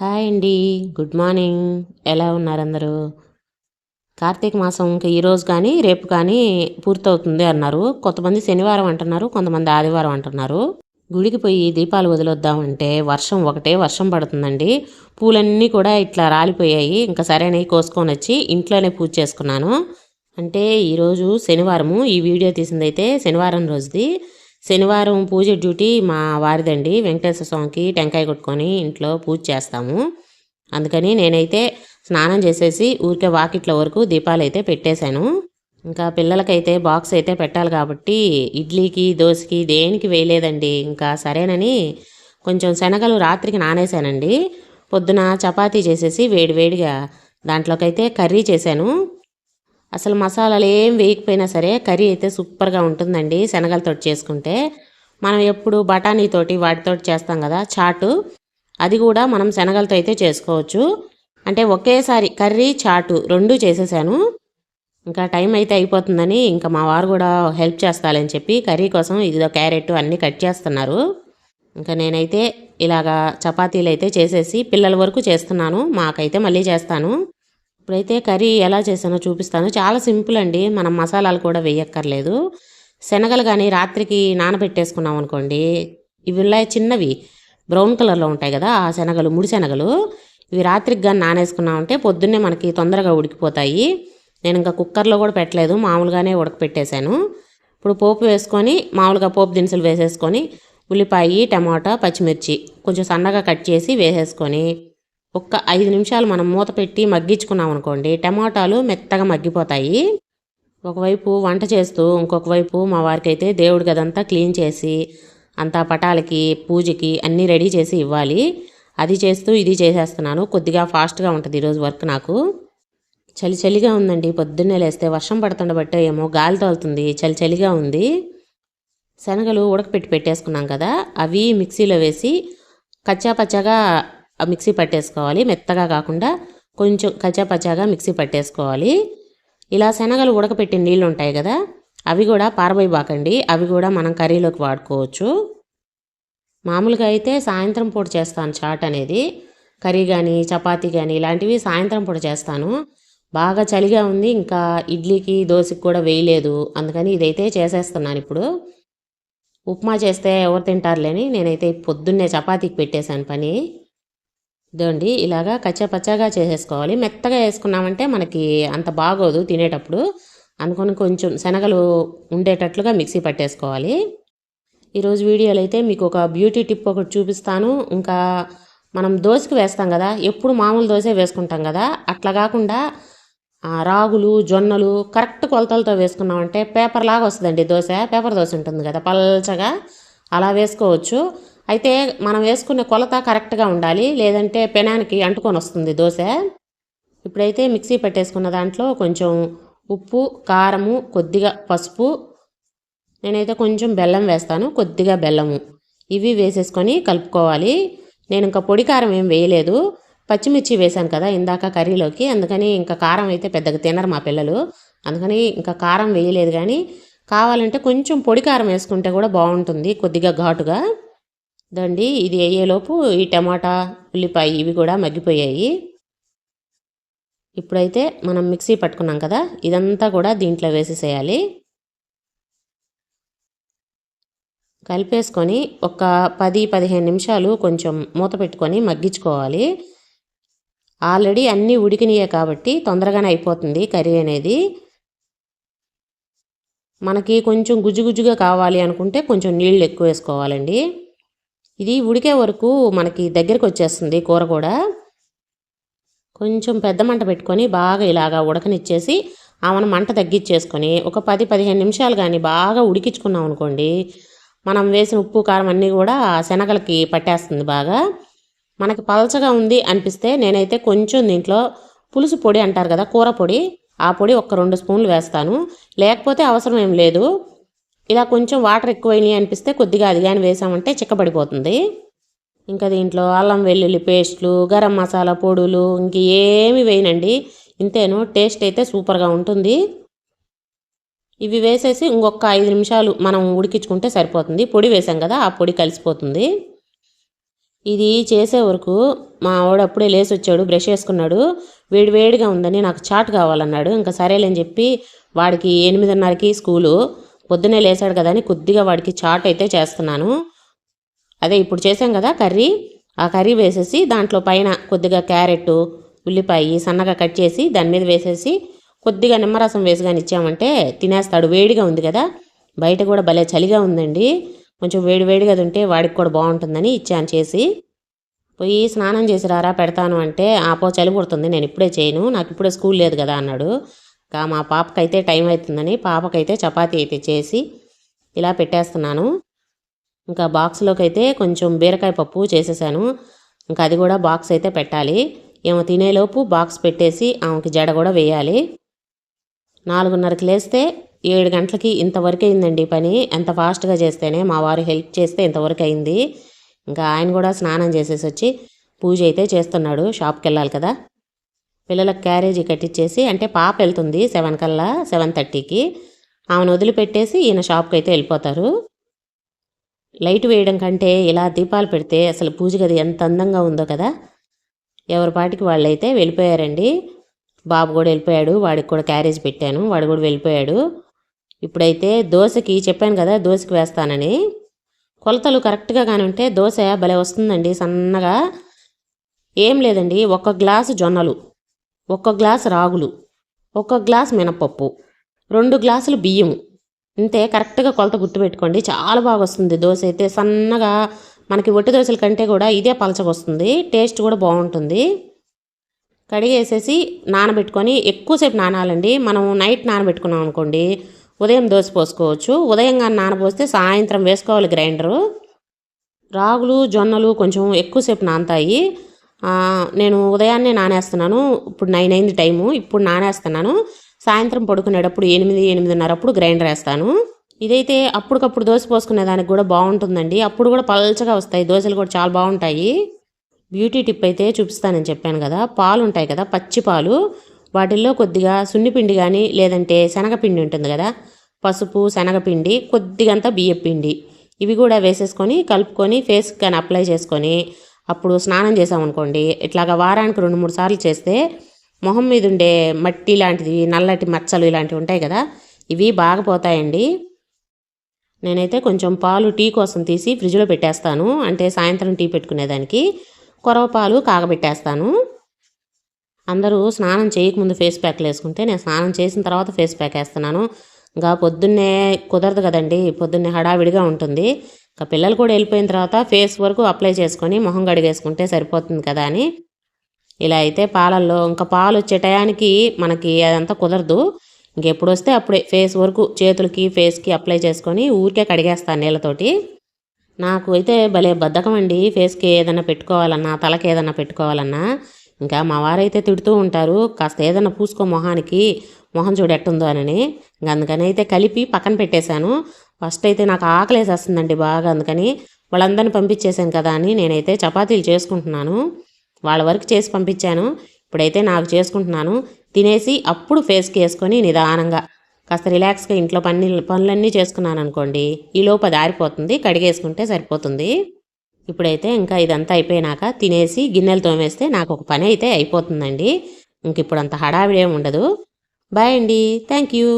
Hi అండి. Good morning. ఎలా ఉన్నారు అందరూ? కార్తీక మాసం ఇంకా ఈరోజు కానీ రేపు కానీ పూర్తవుతుంది అన్నారు. కొంతమంది శనివారం అంటున్నారు కొంతమంది ఆదివారం అంటున్నారు. గుడికి పోయి దీపాలు వదిలొద్దామంటే వర్షం ఒకటే వర్షం పడుతుందండి. పూలన్నీ కూడా ఇట్లా రాలిపోయాయి. ఇంకా సరైన కోసుకొని వచ్చి ఇంట్లోనే పూజ చేసుకున్నాను. అంటే ఈరోజు శనివారము. ఈ వీడియో తీసిందైతే శనివారం రోజుది. శనివారం పూజ డ్యూటీ మా వారిదండి. వెంకటేశ్వర స్వామికి టెంకాయ కొట్టుకొని ఇంట్లో పూజ చేస్తాము. అందుకని నేనైతే స్నానం చేసేసి ఊరికే వాకిట్ల వరకు దీపాలు అయితే పెట్టేశాను. ఇంకా పిల్లలకైతే బాక్స్ అయితే పెట్టాలి కాబట్టి ఇడ్లీకి దోశకి దేనికి వేయలేదండి. ఇంకా సరేనని కొంచెం శనగలు రాత్రికి నానేశానండి. పొద్దున చపాతీ చేసేసి వేడివేడిగా దాంట్లోకైతే కర్రీ చేశాను. అసలు మసాలాలు ఏం వేయకపోయినా సరే కర్రీ అయితే సూపర్గా ఉంటుందండి శనగలతో చేసుకుంటే. మనం ఎప్పుడు బఠానీతోటి వాటితో చేస్తాం కదా చాటు. అది కూడా మనం శనగలతో అయితే చేసుకోవచ్చు. అంటే ఒకేసారి కర్రీ చాటు రెండు చేసేసాను. ఇంకా టైం అయితే అయిపోతుందని ఇంకా మా వారు కూడా హెల్ప్ చేస్తారని చెప్పి కర్రీ కోసం ఇదిదో క్యారెట్ అన్నీ కట్ చేస్తున్నారు. ఇంకా నేనైతే ఇలాగా చపాతీలు అయితే చేసేసి పిల్లల వరకు చేస్తున్నాను. మాకైతే మళ్ళీ చేస్తాను. ఇప్పుడైతే కర్రీ ఎలా చేసానో చూపిస్తాను. చాలా సింపుల్ అండి. మనం మసాలాలు కూడా వేయక్కర్లేదు. శనగలు కానీ రాత్రికి నానబెట్టేసుకున్నాం అనుకోండి. ఇవి చిన్నవి. బ్రౌన్ కలర్లో ఉంటాయి కదా ఆ శనగలు ముడి శనగలు. ఇవి రాత్రికి కానీ నానేసుకున్నామంటే పొద్దున్నే మనకి తొందరగా ఉడికిపోతాయి. నేను ఇంకా కుక్కర్లో కూడా పెట్టలేదు. మామూలుగానే ఉడకపెట్టేశాను. ఇప్పుడు పోపు వేసుకొని మామూలుగా పోపు దినుసులు వేసేసుకొని ఉల్లిపాయ టమాటా పచ్చిమిర్చి కొంచెం సన్నగా కట్ చేసి వేసేసుకొని ఒక్క ఐదు నిమిషాలు మనం మూత పెట్టి మగ్గించుకున్నాం అనుకోండి టమాటాలు మెత్తగా మగ్గిపోతాయి. ఒకవైపు వంట చేస్తూ ఇంకొక వైపు మా వారికి అయితే దేవుడి గదంతా క్లీన్ చేసి అంతా పటాలకి పూజకి అన్నీ రెడీ చేసి ఇవ్వాలి. అది చేస్తూ ఇది చేసేస్తున్నాను. కొద్దిగా ఫాస్ట్గా ఉంటుంది ఈరోజు వర్క్ నాకు. చలి చలిగా ఉందండి. పొద్దున్నే లేస్తే వర్షం పడుతుండబట్టే ఏమో గాలి తోలుతుంది చలి చలిగా ఉంది. శనగలు ఉడకపెట్టి పెట్టేసుకున్నాం కదా అవి మిక్సీలో వేసి కచ్చా పచ్చాగా మిక్సీ పట్టేసుకోవాలి. మెత్తగా కాకుండా కొంచెం కచ్చాపచ్చాగా మిక్సీ పట్టేసుకోవాలి. ఇలా శనగలు ఉడకపెట్టిన నీళ్ళు ఉంటాయి కదా అవి కూడా పారబోయబాకండి అవి కూడా మనం కర్రీలోకి వాడుకోవచ్చు. మామూలుగా అయితే సాయంత్రం పూట చేస్తాను చాట్ అనేది. కర్రీ కానీ చపాతీ కానీ ఇలాంటివి సాయంత్రం పూట చేస్తాను. బాగా చలిగా ఉంది ఇంకా ఇడ్లీకి దోశకి కూడా వేయలేదు. అందుకని ఇదైతే చేసేస్తున్నాను ఇప్పుడు. ఉప్మా చేస్తే ఎవరు తింటారులేని నేనైతే పొద్దున్నే చపాతీకి పెట్టేశాను పని. ఇదండి. ఇలాగా కచ్చాపచ్చాగా చేసేసుకోవాలి. మెత్తగా వేసుకున్నామంటే మనకి అంత బాగోదు తినేటప్పుడు. అనుకుని కొంచెం శనగలు ఉండేటట్లుగా మిక్సీ పట్టేసుకోవాలి. ఈరోజు వీడియోలో అయితే మీకు ఒక బ్యూటీ టిప్ ఒకటి చూపిస్తాను. ఇంకా మనం దోశకి వేస్తాం కదా ఎప్పుడు మామూలు దోశ వేసుకుంటాం కదా అట్లా కాకుండా రాగులు జొన్నలు కరెక్ట్ కొలతలతో వేసుకున్నామంటే పేపర్ లాగా వస్తుందండి దోశ. పేపర్ దోశ ఉంటుంది కదా పల్చగా అలా వేసుకోవచ్చు. అయితే మనం వేసుకునే కొలత కరెక్ట్గా ఉండాలి. లేదంటే పెనానికి అంటుకొని వస్తుంది దోశ. ఇప్పుడైతే మిక్సీ పెట్టేసుకున్న దాంట్లో కొంచెం ఉప్పు కారము కొద్దిగా పసుపు నేనైతే కొంచెం బెల్లం వేస్తాను కొద్దిగా బెల్లము. ఇవి వేసేసుకొని కలుపుకోవాలి. నేను ఇంకా పొడి కారం ఏం వేయలేదు. పచ్చిమిర్చి వేశాను కదా ఇందాక కర్రీలోకి. అందుకని ఇంకా కారం అయితే పెద్దగా తినరు మా పిల్లలు. అందుకని ఇంకా కారం వేయలేదు కానీ కావాలంటే కొంచెం పొడి కారం వేసుకుంటే కూడా బాగుంటుంది కొద్దిగా ఘాటుగా. దండి. ఇది అయ్యేలోపు ఈ టమాటా ఉల్లిపాయ ఇవి కూడా మగ్గిపోయాయి. ఇప్పుడైతే మనం మిక్సీ పట్టుకున్నాం కదా ఇదంతా కూడా దీంట్లో వేసేసేయాలి. కలిపేసుకొని ఒక పది పదిహేను నిమిషాలు కొంచెం మూత పెట్టుకొని మగ్గించుకోవాలి. ఆల్రెడీ అన్నీ ఉడికినాయే కాబట్టి తొందరగానే అయిపోతుంది కర్రీ అనేది. మనకి కొంచెం గుజ్జుగుజ్జుగా కావాలి అనుకుంటే కొంచెం నీళ్ళు ఎక్కువ వేసుకోవాలండి. ఇది ఉడికే వరకు మనకి దగ్గరికి వచ్చేస్తుంది కూర కూడా. కొంచెం పెద్ద మంట పెట్టుకొని బాగా ఇలాగా ఉడకనిచ్చేసి ఆమెను మంట తగ్గించేసుకొని ఒక పది పదిహేను నిమిషాలు కానీ బాగా ఉడికించుకున్నాం అనుకోండి మనం వేసిన ఉప్పు కారం అన్నీ కూడా శనగలకి పట్టేస్తుంది బాగా. మనకి పలచగా ఉంది అనిపిస్తే నేనైతే కొంచెం దీంట్లో పులుసు పొడి అంటారు కదా కూర పొడి ఆ పొడి ఒక రెండు స్పూన్లు వేస్తాను. లేకపోతే అవసరం ఏం లేదు. ఇలా కొంచెం వాటర్ ఎక్కువైనాయి అనిపిస్తే కొద్దిగా అది కానీ వేసామంటే చిక్కబడిపోతుంది. ఇంకా దీంట్లో అల్లం వెల్లుల్లి పేస్ట్లు గరం మసాలా పొడులు ఇంక ఏమి వేయనండి. ఇంతేను టేస్ట్ అయితే సూపర్గా ఉంటుంది. ఇవి వేసేసి ఇంకొక ఐదు నిమిషాలు మనం ఉడికించుకుంటే సరిపోతుంది. పొడి వేసాం కదా ఆ పొడి కలిసిపోతుంది. ఇది చేసే వరకు మా ఆవిడ అప్పుడే లేచి వచ్చాడు బ్రష్ వేసుకున్నాడు వేడి వేడిగా ఉందని నాకు చాట్ కావాలన్నాడు. ఇంకా సరేలేని చెప్పి వాడికి ఎనిమిదిన్నరకి స్కూలు. పొద్దునే లేచాడు కదా అని కొద్దిగా వాడికి చాట్ అయితే చేస్తున్నాను. అదే ఇప్పుడు చేసాం కదా కర్రీ. ఆ కర్రీ వేసేసి దాంట్లో పైన కొద్దిగా క్యారెట్ ఉల్లిపాయ సన్నగా కట్ చేసి దాని మీద వేసేసి కొద్దిగా నిమ్మరసం వేసి కానీ ఇచ్చామంటే తినేస్తాడు. వేడిగా ఉంది కదా. బయట కూడా భలే చలిగా ఉందండి. కొంచెం వేడి వేడిగా తింటే వాడికి కూడా బాగుంటుందని ఇచ్చాను చేసి. పోయి స్నానం చేసి రారా పెడతాను అంటే ఆ చలి పుడుతుంది నేను ఇప్పుడే చేయను నాకు ఇప్పుడే స్కూల్ లేదు కదా అన్నాడు. ఇంకా మా పాపకైతే టైం అవుతుందని పాపకైతే చపాతీ అయితే చేసి ఇలా పెట్టేస్తున్నాను. ఇంకా బాక్స్లోకి అయితే కొంచెం బీరకాయ పప్పు చేసేసాను. ఇంకా అది కూడా బాక్స్ అయితే పెట్టాలి. ఏమో తినేలోపు బాక్స్ పెట్టేసి ఆమెకి జడ కూడా వేయాలి. నాలుగున్నరకి లేస్తే ఏడు గంటలకి ఇంతవరకు అయిందండి పని. ఎంత ఫాస్ట్గా చేస్తేనే మా వారు హెల్ప్ చేస్తే ఇంతవరకు అయింది. ఇంకా ఆయన కూడా స్నానం చేసేసి వచ్చి పూజ అయితే చేస్తున్నాడు. షాప్కి వెళ్ళాలి కదా. పిల్లలకు క్యారేజీ కట్టించేసి అంటే పాప వెళ్తుంది సెవెన్ కల్లా సెవెన్ థర్టీకి. ఆమెను వదిలిపెట్టేసి ఈయన షాప్కి అయితే వెళ్ళిపోతారు. లైట్ వేయడం కంటే ఇలా దీపాలు పెడితే అసలు పూజ గది ఎంత అందంగా ఉందో కదా. ఎవరి పాటికి వాళ్ళైతే వెళ్ళిపోయారండి. బాబు కూడా వెళ్ళిపోయాడు వాడికి కూడా క్యారేజ్ పెట్టాను వాడు కూడా వెళ్ళిపోయాడు. ఇప్పుడైతే దోశకి చెప్పాను కదా దోశకి వేస్తానని. కొలతలు కరెక్ట్గా కానీ ఉంటే దోశ భలే వస్తుందండి సన్నగా. ఏం లేదండి ఒక గ్లాసు జొన్నలు. ఒక గ్లాసు రాగులు ఒక గ్లాస్ మినపప్పు రెండు గ్లాసులు బియ్యం అంతే కరెక్ట్గా కొలత గుర్తుపెట్టుకోండి చాలా బాగా వస్తుంది దోశ అయితే. సన్నగా మనకి ఒట్టి దోశల కంటే కూడా ఇదే పలచగొస్తుంది టేస్ట్ కూడా బాగుంటుంది. కడిగేసేసి నానబెట్టుకొని ఎక్కువసేపు నానాలండి. మనం నైట్ నానబెట్టుకున్నాం అనుకోండి ఉదయం దోశ పోసుకోవచ్చు. ఉదయం కానీ నానబోస్తే సాయంత్రం వేసుకోవాలి గ్రైండరు. రాగులు జొన్నలు కొంచెం ఎక్కువసేపు నానతాయి. నేను ఉదయాన్నే నానేస్తున్నాను. ఇప్పుడు నైన్ అయింది టైము. ఇప్పుడు నానేస్తున్నాను. సాయంత్రం పడుకునేటప్పుడు ఎనిమిది ఎనిమిదిన్నర అప్పుడు గ్రైండర్ వేస్తాను. ఇదైతే అప్పటికప్పుడు దోశ పోసుకునే దానికి కూడా బాగుంటుందండి. అప్పుడు కూడా పల్చగా వస్తాయి. దోశలు కూడా చాలా బాగుంటాయి. బ్యూటీ టిప్ అయితే చూపిస్తానని చెప్పాను కదా. పాలు ఉంటాయి కదా పచ్చి పాలు. వాటిల్లో కొద్దిగా సున్నిపిండి కానీ లేదంటే శనగపిండి ఉంటుంది కదా. పసుపు శనగపిండి కొద్దిగంత బియ్యపిండి. ఇవి కూడా వేసేసుకొని కలుపుకొని ఫేస్కి కానీ అప్లై చేసుకొని అప్పుడు స్నానం చేసామనుకోండి ఇట్లాగా వారానికి రెండు మూడు సార్లు చేస్తే మొహం మీద ఉండే మట్టి లాంటిది నల్లటి మచ్చలు ఇలాంటివి ఉంటాయి కదా ఇవి బాగా పోతాయండి. నేనైతే కొంచెం పాలు టీ కోసం తీసి ఫ్రిడ్జ్లో పెట్టేస్తాను. అంటే సాయంత్రం టీ పెట్టుకునేదానికి కొరవ పాలు కాగబెట్టేస్తాను. అందరూ స్నానం చేయకముందు ఫేస్ ప్యాక్లు వేసుకుంటే నేను స్నానం చేసిన తర్వాత ఫేస్ ప్యాక్ వేస్తున్నాను. ఇంకా పొద్దున్నే కుదరదు కదండి పొద్దున్నే హడావిడిగా ఉంటుంది. ఇంకా పిల్లలు కూడా వెళ్ళిపోయిన తర్వాత ఫేస్ వరకు అప్లై చేసుకొని మొహం కడిగేసుకుంటే సరిపోతుంది కదా అని. ఇలా అయితే పాలల్లో ఇంకా పాలు వచ్చే టయానికి మనకి అదంతా కుదరదు. ఇంకెప్పుడు వస్తే అప్పుడే ఫేస్ వరకు చేతులకి ఫేస్కి అప్లై చేసుకొని ఊరికే కడిగేస్తాను నీళ్ళతోటి. నాకు అయితే భలే బద్ధకం అండి ఫేస్కి ఏదైనా పెట్టుకోవాలన్నా తలకి ఏదైనా పెట్టుకోవాలన్నా. ఇంకా మా వారైతే తిడుతూ ఉంటారు కాస్త ఏదైనా పూసుకో మొహానికి మొహం చూడెట్టుందో అని. ఇంక అందుకని అయితే కలిపి పక్కన పెట్టేశాను. ఫస్ట్ అయితే నాకు ఆకలేసేస్తుందండి బాగా. అందుకని వాళ్ళందరిని పంపించేశాను కదా అని నేనైతే చపాతీలు చేసుకుంటున్నాను. వాళ్ళ వరకు చేసి పంపించాను. ఇప్పుడైతే నాకు చేసుకుంటున్నాను. తినేసి అప్పుడు ఫేస్కి వేసుకొని నిదానంగా కాస్త రిలాక్స్గా ఇంట్లో పని పనులన్నీ చేసుకున్నాను అనుకోండి. ఈ లోపు అది ఆరిపోతుంది కడిగేసుకుంటే సరిపోతుంది. ఇప్పుడైతే ఇంకా ఇదంతా అయిపోయినాక తినేసి గిన్నెలు తోమేస్తే నాకు ఒక పని అయితే అయిపోతుందండి. ఇంక ఇప్పుడు అంత హడావిడి ఏమి ఉండదు. బాయ్ అండి. Thank you